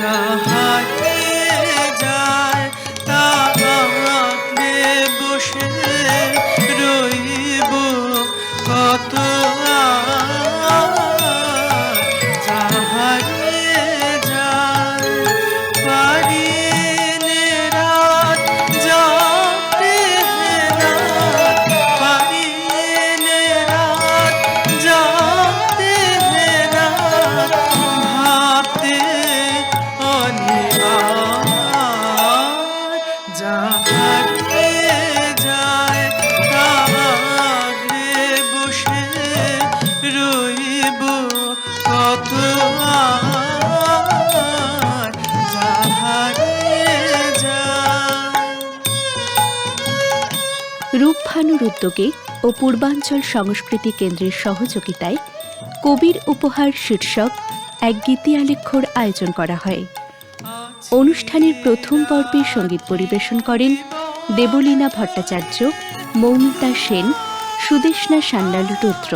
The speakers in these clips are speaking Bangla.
আর রূপভানুর উদ্যোগে ও পূর্বাঞ্চল সংস্কৃতি কেন্দ্রের সহযোগিতায় কবির উপহার শীর্ষক এক গীতি আলেখ্যর আয়োজন করা হয়। অনুষ্ঠানের প্রথম পর্বে সংগীত পরিবেশন করেন দেবলীনা ভট্টাচার্য, মৌমিতা সেন, সুদেষ্ণা সান্যাল রুদ্র।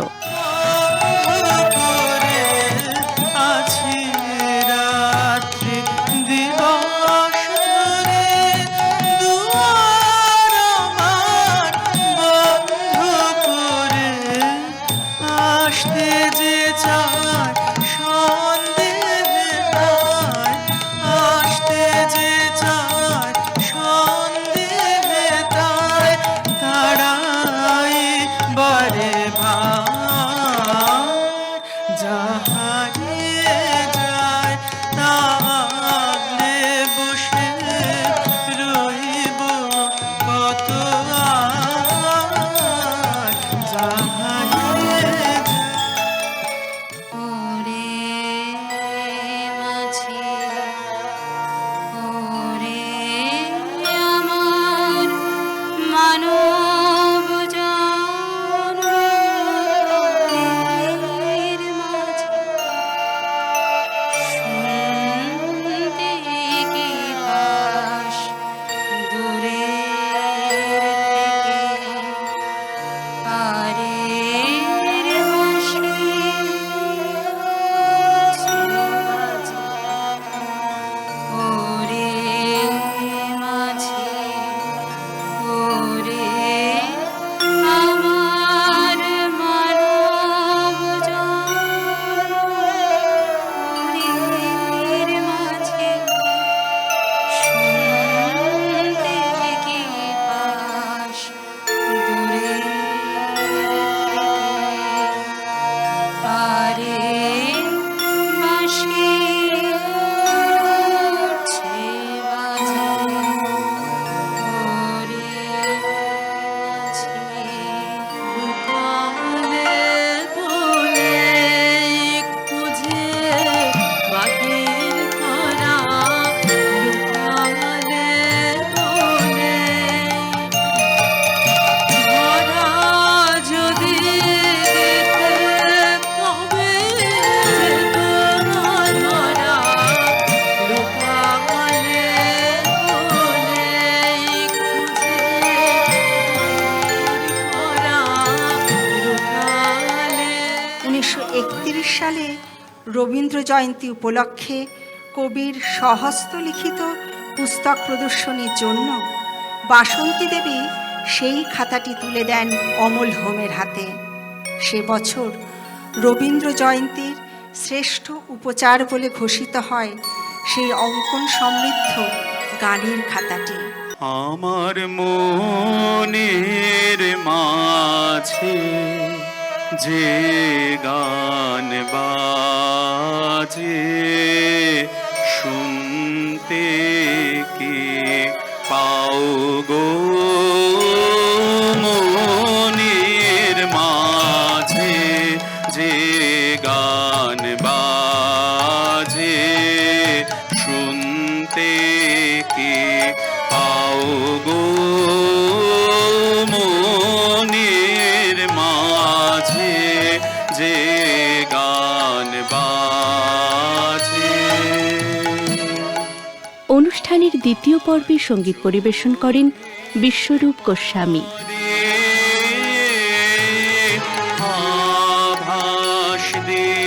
English. রবীন্দ্র জয়ন্তী উপলক্ষে কবির স্বহস্ত লিখিত পুস্তক প্রদর্শনীর জন্য বাসন্তী দেবী সেই খাতাটি তুলে দেন অমল হোমের হাতে। সে বছর রবীন্দ্র জয়ন্তীর শ্রেষ্ঠ উপচার বলে ঘোষিত হয় সেই অঙ্কন সমৃদ্ধ গানের খাতাটি। আমার মনের মাঝে যে গান বাজে শুনতে কে পাও গো? পর্বে সংগীত পরিবেশন করেন বিশ্বরূপ গোস্বামী। আভাস দে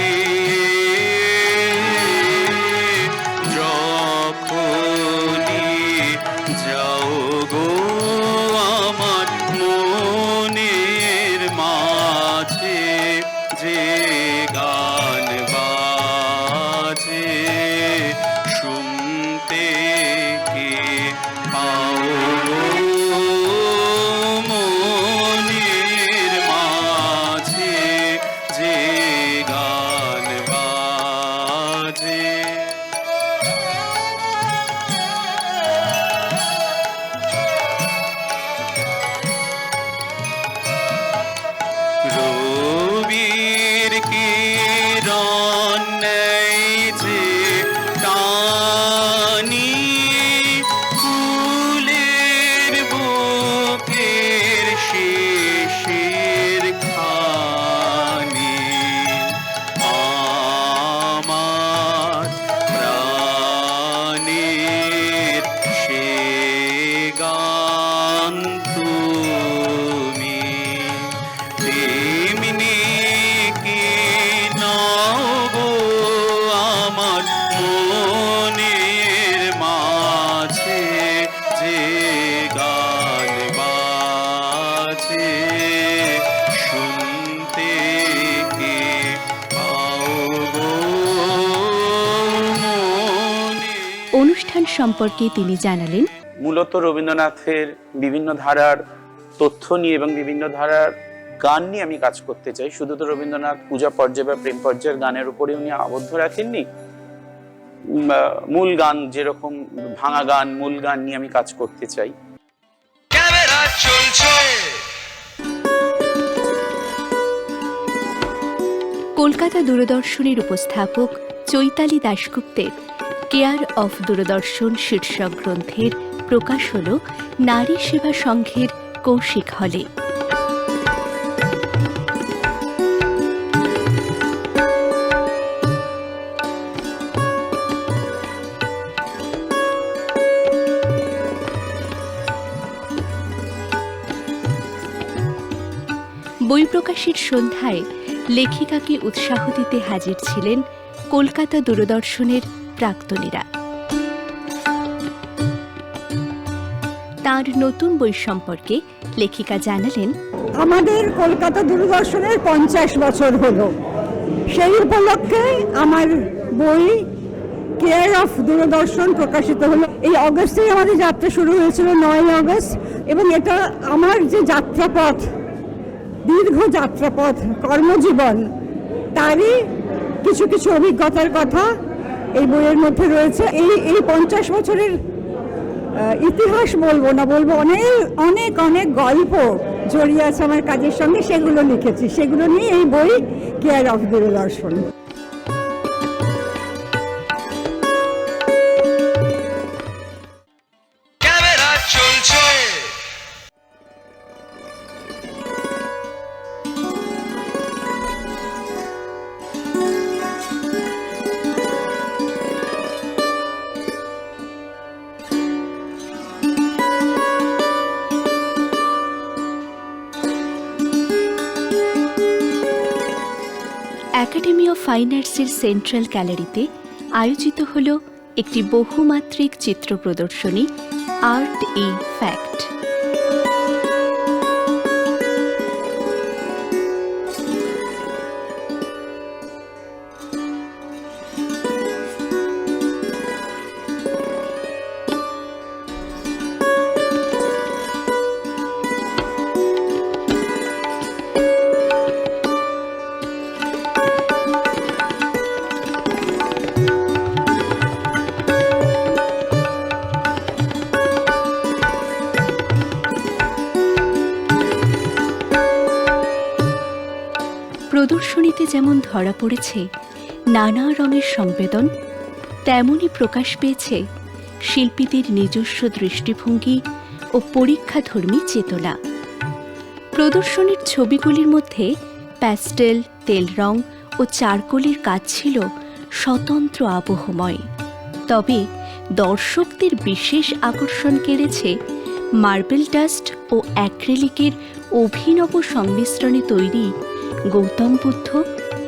সম্পর্কে তিনি জানালেন। মূলত রবীন্দ্রনাথের বিভিন্ন ধারার তথ্য নিয়ে এবং বিভিন্ন ধারার গান নিয়ে আমি কাজ করতে চাই। শুধু তো রবীন্দ্রনাথ পূজা পর্যায় বা প্রেম পর্যায়ের গানের উপরে উনি আবদ্ধ রাখেননি। মূল গান যেরকম ভাঙা গান মূল গান নিয়ে আমি কাজ করতে চাই। ক্যামেরা চলছে। কলকাতা দূরদর্শনের উপস্থাপক চৈতালি দাশগুপ্তের কেয়ার অফ দূরদর্শন শীর্ষক গ্রন্থের প্রকাশ হল নারী সেবা সংঘের কৌশিক হলে। বই প্রকাশের সন্ধ্যায় লেখিকাকে উৎসাহ দিতে হাজির ছিলেন কলকাতা দূরদর্শনের প্রাক্তনীরা। তার নতুন বই সম্পর্কে লেখিকা জানালেন, আমাদের কলকাতা দূরদর্শনের পঞ্চাশ বছর হলো। সেই উপলক্ষে আমার বই কেয়ার অফ দূরদর্শন প্রকাশিত হলো। এই অগস্টেই আমাদের যাত্রা শুরু হয়েছিল নয় অগস্ট। এবং এটা আমার যে যাত্রাপথ, দীর্ঘ যাত্রাপথ, কর্মজীবন, তারই কিছু কিছু অভিজ্ঞতার কথা এই বইয়ের মধ্যে রয়েছে। এই এই পঞ্চাশ বছরের ইতিহাস বলব না, বলব অনেক অনেক অনেক গল্প জড়িয়ে আছে আমার কাজের সঙ্গে, সেগুলো লিখেছি। সেগুলো নিয়ে এই বই কেয়ার অফ দূরদর্শন ফাইন আর্টসের সেন্ট্রাল গ্যালারিতে আয়োজিত হল একটি বহুমাত্রিক চিত্র প্রদর্শনী আর্ট ইন ফ্যাক্ট প্রদর্শনীতে যেমন ধরা পড়েছে নানা রঙের সংবেদন তেমনই প্রকাশ পেয়েছে শিল্পীদের নিজস্ব দৃষ্টিভঙ্গি ও পরীক্ষাধর্মী চেতনা। প্রদর্শনীর ছবিগুলির মধ্যে প্যাস্টেল, তেল রং ও চারকোলের কাজ ছিল স্বতন্ত্র আবহময়। তবে দর্শকদের বিশেষ আকর্ষণ কেড়েছে মার্বেল ডাস্ট ও অ্যাক্রেলিকের অভিনব সংমিশ্রণে তৈরি গৌতম বুদ্ধ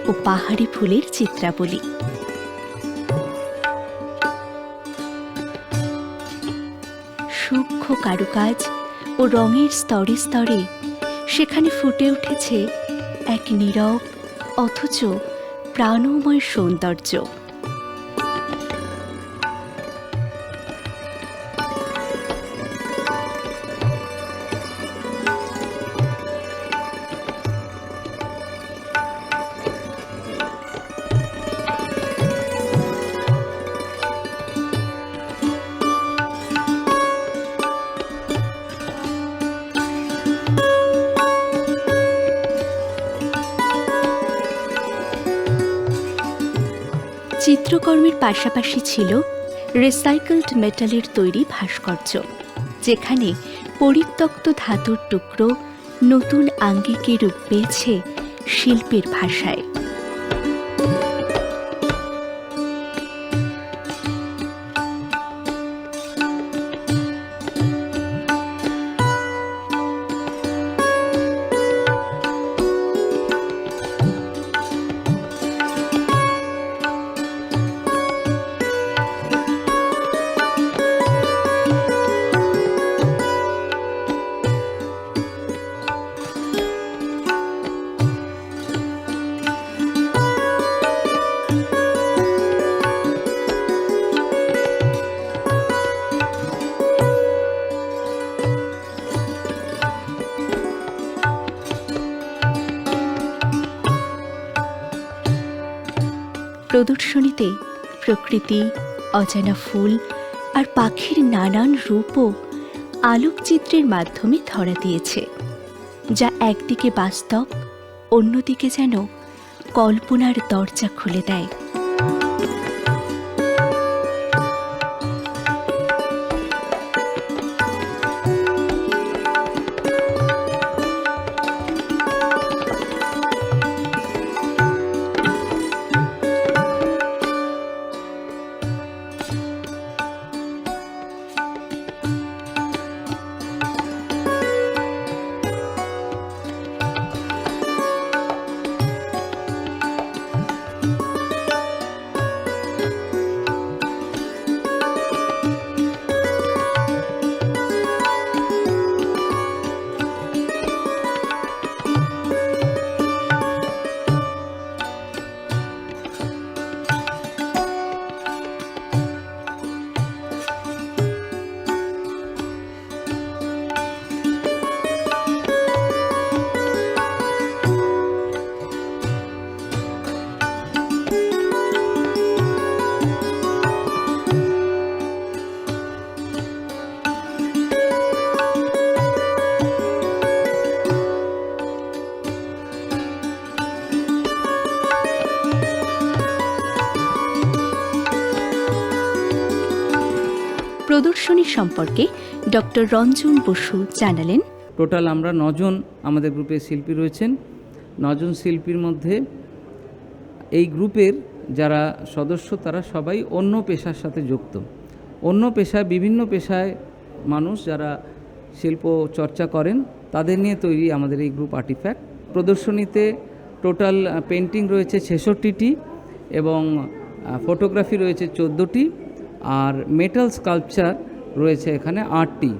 ও পাহাড়ি ফুলের চিত্রাবলী। সূক্ষ্ম কারুকাজ ও রঙের স্তরে স্তরে সেখানে ফুটে উঠেছে এক নীরব অথচ প্রাণময় সৌন্দর্য। চিত্রকর্মের পাশাপাশি ছিল রিসাইকেলড মেটালের তৈরি ভাস্কর্য, যেখানে পরিত্যক্ত ধাতুর টুকরো নতুন আঙ্গিকে রূপ পেয়েছে শিল্পের ভাষায়। প্রদর্শনীতে প্রকৃতি, অজানা ফুল আর পাখির নানান রূপও আলোকচিত্রের মাধ্যমে ধরা দিয়েছে, যা একদিকে বাস্তব, অন্যদিকে যেন কল্পনার দরজা খুলে দেয়। প্রদর্শনী সম্পর্কে ডক্টর রঞ্জন বসু জানালেন। টোটাল আমরা নজন আমাদের গ্রুপে শিল্পী রয়েছেন। নজন শিল্পীর মধ্যে এই গ্রুপের যারা সদস্য, তারা সবাই অন্য পেশার সাথে যুক্ত। অন্য পেশায়, বিভিন্ন পেশায় মানুষ যারা শিল্প চর্চা করেন, তাদের নিয়ে তৈরি আমাদের এই গ্রুপ আর্টিফ্যাক্ট। প্রদর্শনীতে টোটাল পেন্টিং রয়েছে ছেষট্টিটি এবং ফটোগ্রাফি রয়েছে চোদ্দোটি। আর মেটাল স্কাল্পচার রয়েছে এখানে আটটি।